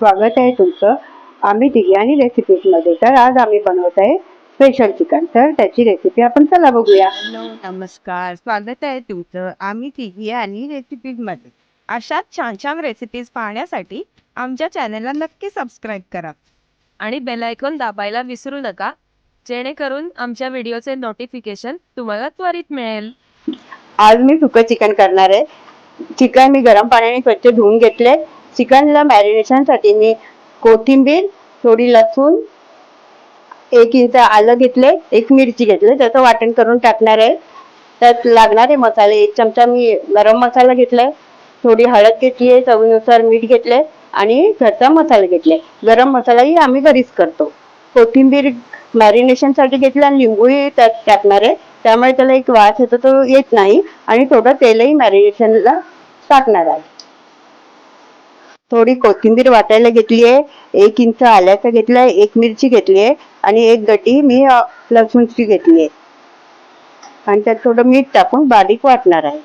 स्वागत आहे तुमचं. आम्ही बिर्याणी रेसिपीजमध्ये तर आज आम्ही बनवत आहे स्पेशल चिकन तर त्याची रेसिपी आपण चला बघूया. हॅलो नमस्कार. स्वागत आहे तुमचं. आम्ही तिघी आणि रेसिपीजमध्ये. अशाच छान छान रेसिपीज पाहण्यासाठी आमच्या चॅनलला नक्की सबस्क्राईब करा. आणि बेल आयकॉन दाबायला विसरू नका जेणेकरून आमच्या व्हिडिओचे नोटिफिकेशन तुम्हाला त्वरित मिळेल. आज मी सुकं चिकन करणार आहे. चिकन मी गरम पाण्याने स्वच्छ धुवून घेतले चिकनला मॅरिनेशनसाठी मी कोथिंबीर थोडी लसूण एक इंच आलं घेतले एक मिरची घेतले त्याचं वाटण करून टाकणार आहे. त्यात लागणारे मसाले एक चमचा मी गरम मसाला घेतलाय थोडी हळद घेतली आहे चवीनुसार मीठ घेतलंय आणि घरचा मसाला घेतले. गरम मसालाही आम्ही घरीच करतो. कोथिंबीर मॅरिनेशनसाठी घेतलं आणि लिंबूही त्यात टाकणार आहे. त्यामुळे त्याला एक वास येतो तो येत नाही आणि थोडं तेलही मॅरिनेशनला टाकणार आहे. थोडी कोथिंबीर वाटायला घेतली आहे. एक इंच आल्याचं घेतलंय एक मिरची घेतली आहे आणि एक गटी मी लसूणची घेतली आहे. आणि त्यात थोडं मीठ टाकून बारीक वाटणार आहे.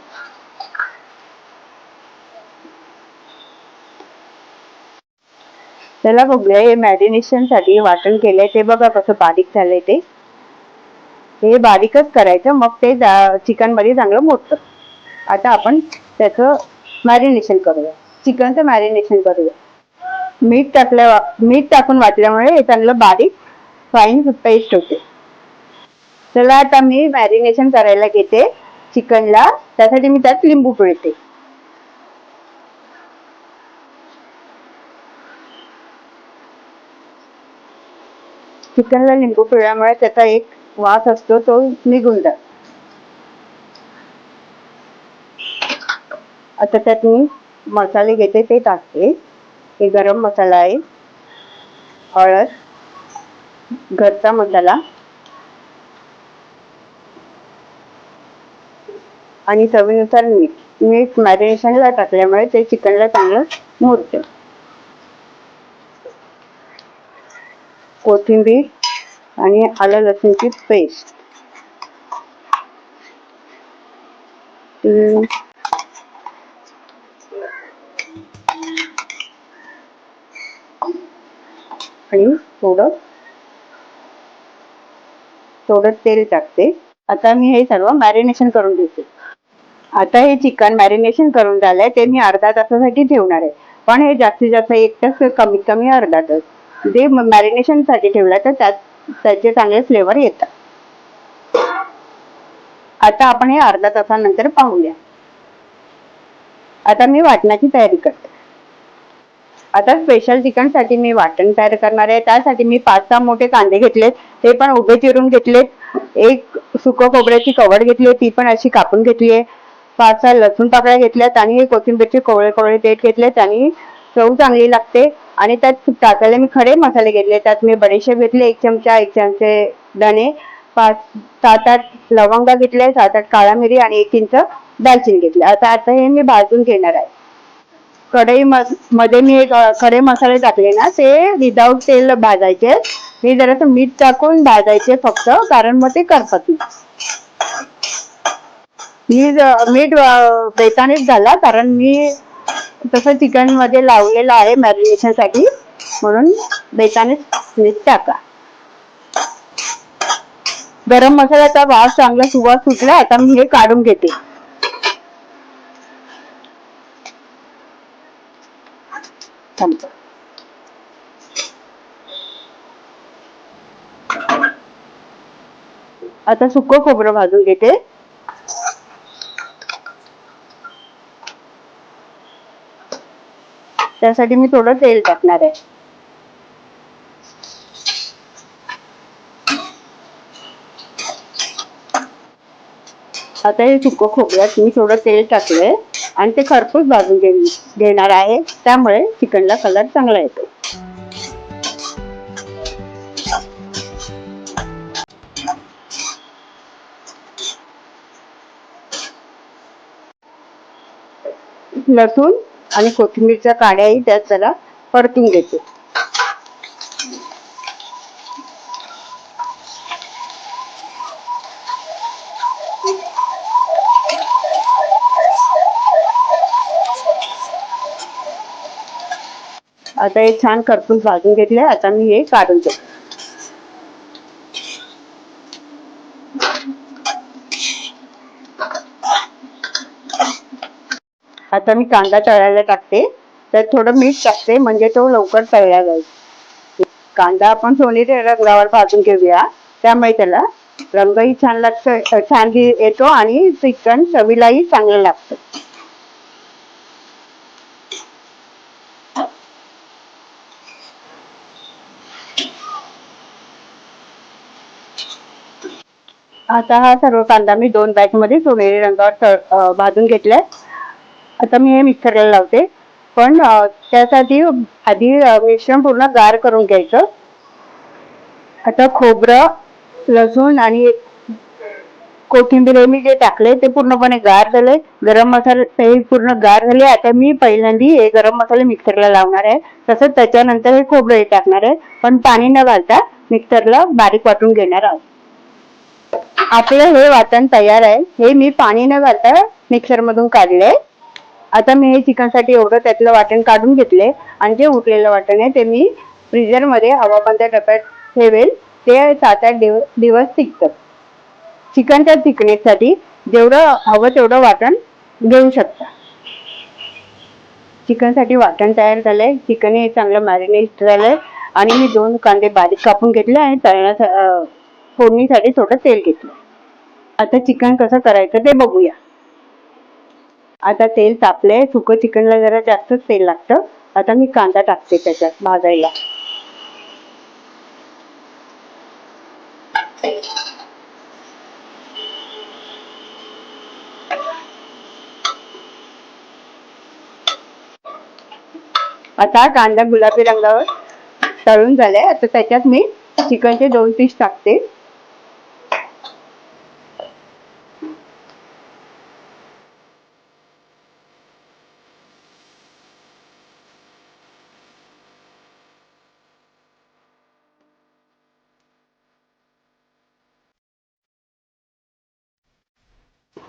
त्याला बघूया हे मॅरिनेशनसाठी वाटण केलंय ते बघा कसं बारीक झालंय ते. हे बारीकच करायचं मग ते चिकनमध्ये चांगलं मोठं आता आपण त्याचं मॅरिनेशन करूया. चिकनचं मॅरिनेशन करूया. मीठ टाकल्या मीठ टाकून वाटल्यामुळे हे चांगलं बारीक फाईन पेस्ट होते. चला आता मी मॅरिनेशन करायला घेते चिकनला. त्यासाठी मी त्यात लिंबू पिळते. चिकनला लिंबू पिळल्यामुळे त्याचा एक वास असतो तो निघून जातो. आता त्यात मी मसाले घेते ते टाकते. हे गरम मसाला आहे. हळद घरचा मसाला. आणि चवीनुसार मीठ. मीठ मॅरिनेशनला टाकल्यामुळे ते चिकनला चांगलं मुरते. कोथिंबीर आणि आलं लसूणची पेस्ट. आणि थोडं थोडं तेल टाकते. आता मी हे सर्व मॅरिनेशन करून घेते. आता हे चिकन मॅरिनेशन करून झालंय ते मी अर्धा तासासाठी ठेवणार आहे. पण हे जास्तीत जास्त एक तास कमीत कमी अर्धा तास. जे मॅरिनेशनसाठी ठेवलं तर त्यात त्याचे चांगले फ्लेवर येतात. आता आपण हे अर्धा तासानंतर पाहूया. आता मी वाटण्याची तयारी करते. आता स्पेशल चिकनसाठी मी वाटण तयार करणार आहे. त्यासाठी मी पाच सहा मोठे कांदे घेतलेत. ते पण उभे चिरून घेतलेत. एक सुकं खोबऱ्याची कवड घेतली ती पण अशी कापून घेतली आहे. पाच सहा लसूण पाकळ्या घेतल्यात आणि कोथिंबीरचे कोवळे कोवळे तेल घेतलेत आणि चव चांगली लागते. आणि त्यात टाकायला मी खडे मसाले घेतले. त्यात मी बडीशेप घेतले. एक चमचा एक चमचे दाणे पाच सात आठ लवंगा घेतले सात आठ काळा मिरी आणि एक इंच दालचिनी घेतली. आता आता हे मी भाजून घेणार आहे. कढई मध्ये मी एक खडे मसाले टाकले ना ते विदाऊट तेल भाजायचे. मी जरासं मीठ टाकून भाजायचे फक्त कारण मग ते करपत नाही मी मीठ बेतानेच झाला कारण मी तसं चिकनमध्ये लावलेलं आहे मॅरिनेशनसाठी म्हणून बेतानेच मीठ टाका. गरम मसाल्याचा वास चांगला सुवास सुटला आता मी हे काढून घेते. थांबतो. आता सुकं खोबरं भाजून घेते. त्यासाठी मी थोडं तेल टाकणार आहे. आता हे सुकं खोबऱ्यात मी थोडं तेल टाकलंय. आणि ते खरपूस भाजून घे घेणार आहे. त्यामुळे चिकनला कलर चांगला येतो. लसूण आणि कोथिंबीरच्या काड्याही त्यात त्याला परतून घेते. आता हे छान करपून भाजून घेतले आता मी हे काढून घेतो आता मी कांदा तळायला टाकते. तर थोडं मीठ टाकते म्हणजे तो लवकर तळला जाईल. कांदा आपण सोनेरी रंगावर भाजून घेऊया. त्यामुळे त्याला रंगही छान लागतो छान येतो आणि चिकन चवीलाही चांगलं लागतं. आता हा सर्व कांदा मी दोन बॅगमध्ये सोनेरी रंगावर भाजून घेतलाय. आता मी हे मिक्सरला लावते. पण त्यासाठी आधी मिश्रण पूर्ण गार करून घ्यायचं. आता खोबरं लसूण आणि कोथिंबीर हे मी जे टाकले ते पूर्णपणे गार झाले. गरम मसाले ते पूर्ण गार झाले. आता मी पहिल्यांदा हे गरम मसाले मिक्सरला लावणार आहे. तसंच त्याच्यानंतर हे खोबरं हे टाकणार आहे. पण पाणी न घालता मिक्सरला बारीक वाटून घेणार आहोत. आपलं हे वाटण तयार आहे. हे मी पाणी न घालता मिक्सर मधून काढले. आता मी हे चिकनसाठी एवढं त्यातलं वाटण काढून घेतले. आणि जे उरलेलं वाटण आहे ते मी फ्रीजरमध्ये हवाबंद डब्यात ठेवेल ते सात आठ दिवस दिवस टिकतं. चिकनच्या टिकण्यासाठी जेवढं हवं तेवढं वाटण घेऊ शकता. चिकनसाठी वाटण तयार झालंय. चिकन हे चांगलं मॅरिनेट झालंय. आणि मी दोन कांदे बारीक कापून घेतले आणि तळण्यासाठी फोडणीसाठी थोडं तेल घेतलं. आता चिकन कसं करायचं ते बघूया. आता तेल तापलंय. सुकं चिकनला जरा जास्तच तेल लागतं. आता मी कांदा टाकते त्याच्यात भाजायला. आता कांदा गुलाबी रंगावर तळून झालाय. आता त्याच्यात मी चिकनचे दोन पीस टाकते.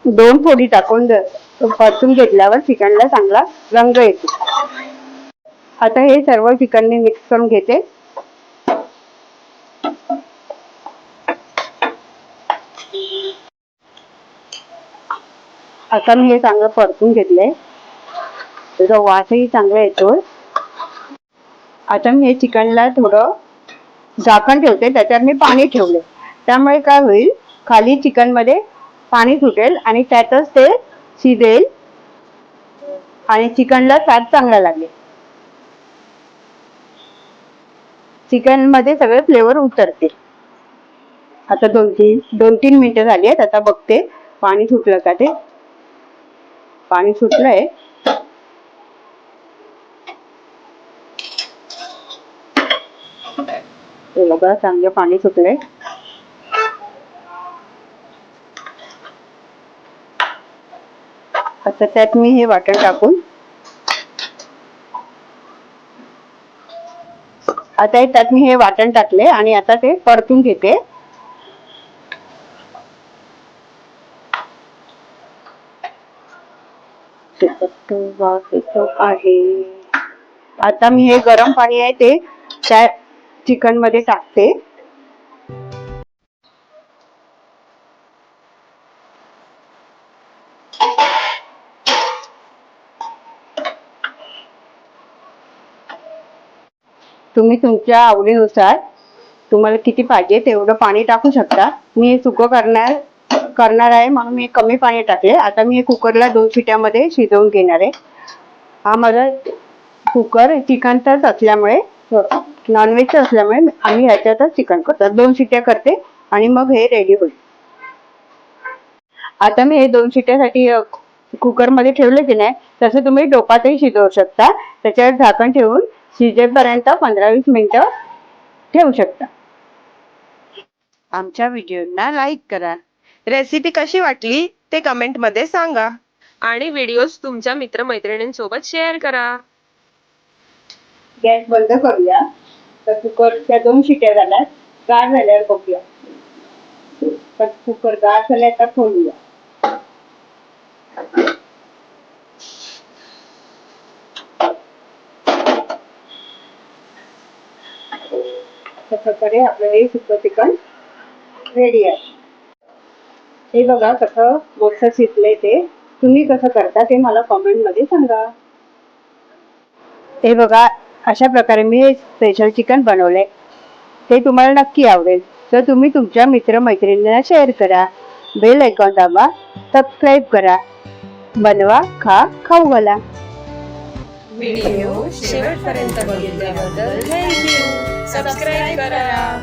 दोन फोडी टाकून परतून घेतल्यावर चिकनला चांगला रंग येतो. आता हे सर्व चिकन मी मिक्स करून घेते. आता मी हे चांगलं परतून घेतलंय. त्याचा वासही चांगला येतो. आता मी हे चिकनला थोडं झाकण ठेवते त्याच्यात मी पाणी ठेवले त्यामुळे काय होईल खाली चिकनमध्ये पाणी सुटेल आणि त्यातच ते शिजेल. आणि चिकनला स्वाद चांगला लागेल. चिकनमध्ये सगळे फ्लेवर उतरते आता दोन तीन दोन तीन मिनिटं झाली आहेत. आता बघते पाणी सुटलं का ते. पाणी सुटलंय. बघा चांगलं पाणी सुटलंय. आता त्यात मी हे वाटण टाकून आता हे त्यात मी हे वाटण टाकले आणि आता ते परतून घेते. आहे आता मी हे गरम पाणी आहे ते त्या चिकनमध्ये टाकते. तुम्ही तुमच्या आवडीनुसार तुम्हाला किती पाहिजे तेवढं पाणी टाकू शकता. मी हे सुकं करणार करणार आहे म्हणून मी कमी पाणी टाकले. आता मी हे कुकरला दोन शिट्यामध्ये शिजवून घेणार आहे. हा माझा कुकर चिकनचाच असल्यामुळे नॉनव्हेजचा असल्यामुळे आम्ही ह्याच्यातच चिकन करतो. दोन शिट्या करते आणि मग हे रेडी होईल. आता मी हे दोन शिट्यासाठी कुकरमध्ये ठेवले की नाही तसं तुम्ही डोपातही शिजवू शकता. त्याच्यावर झाकण ठेवून शिजेपर्यंत पंधरा वीस मिनिटं ठेवू शकता. आमच्या व्हिडिओना लाईक करा. रेसिपी कशी वाटली ते कमेंटमध्ये सांगा. आणि व्हिडिओज तुमच्या मित्रमैत्रिणींसोबत शेअर करा. गॅस बंद करूया. तर कुकरच्या दोन शिट्या झाल्यात. गार झाल्यावर बघूया. तर कुकर गार झाल्या तर खोलूया अशा प्रकारे आपलं हे सुकं चिकन रेडी आहे. हे बघा कसं मोठं शिजले ते. तुम्ही कसं करता ते मला कॉमेंटमध्ये सांगा. हे बघा अशा प्रकारे मी हे स्पेशल चिकन बनवले. ते तुम्हाला नक्की आवडेल. तर तुम्ही तुमच्या मित्रमैत्रिणींना शेअर करा. बेल ऐकॉन दाबा सबस्क्राईब करा. बनवा खा खाऊ घाला. व्हिडिओ शेवटपर्यंत बघितल्याबद्दल थँक्यू सबस्क्राईब करा.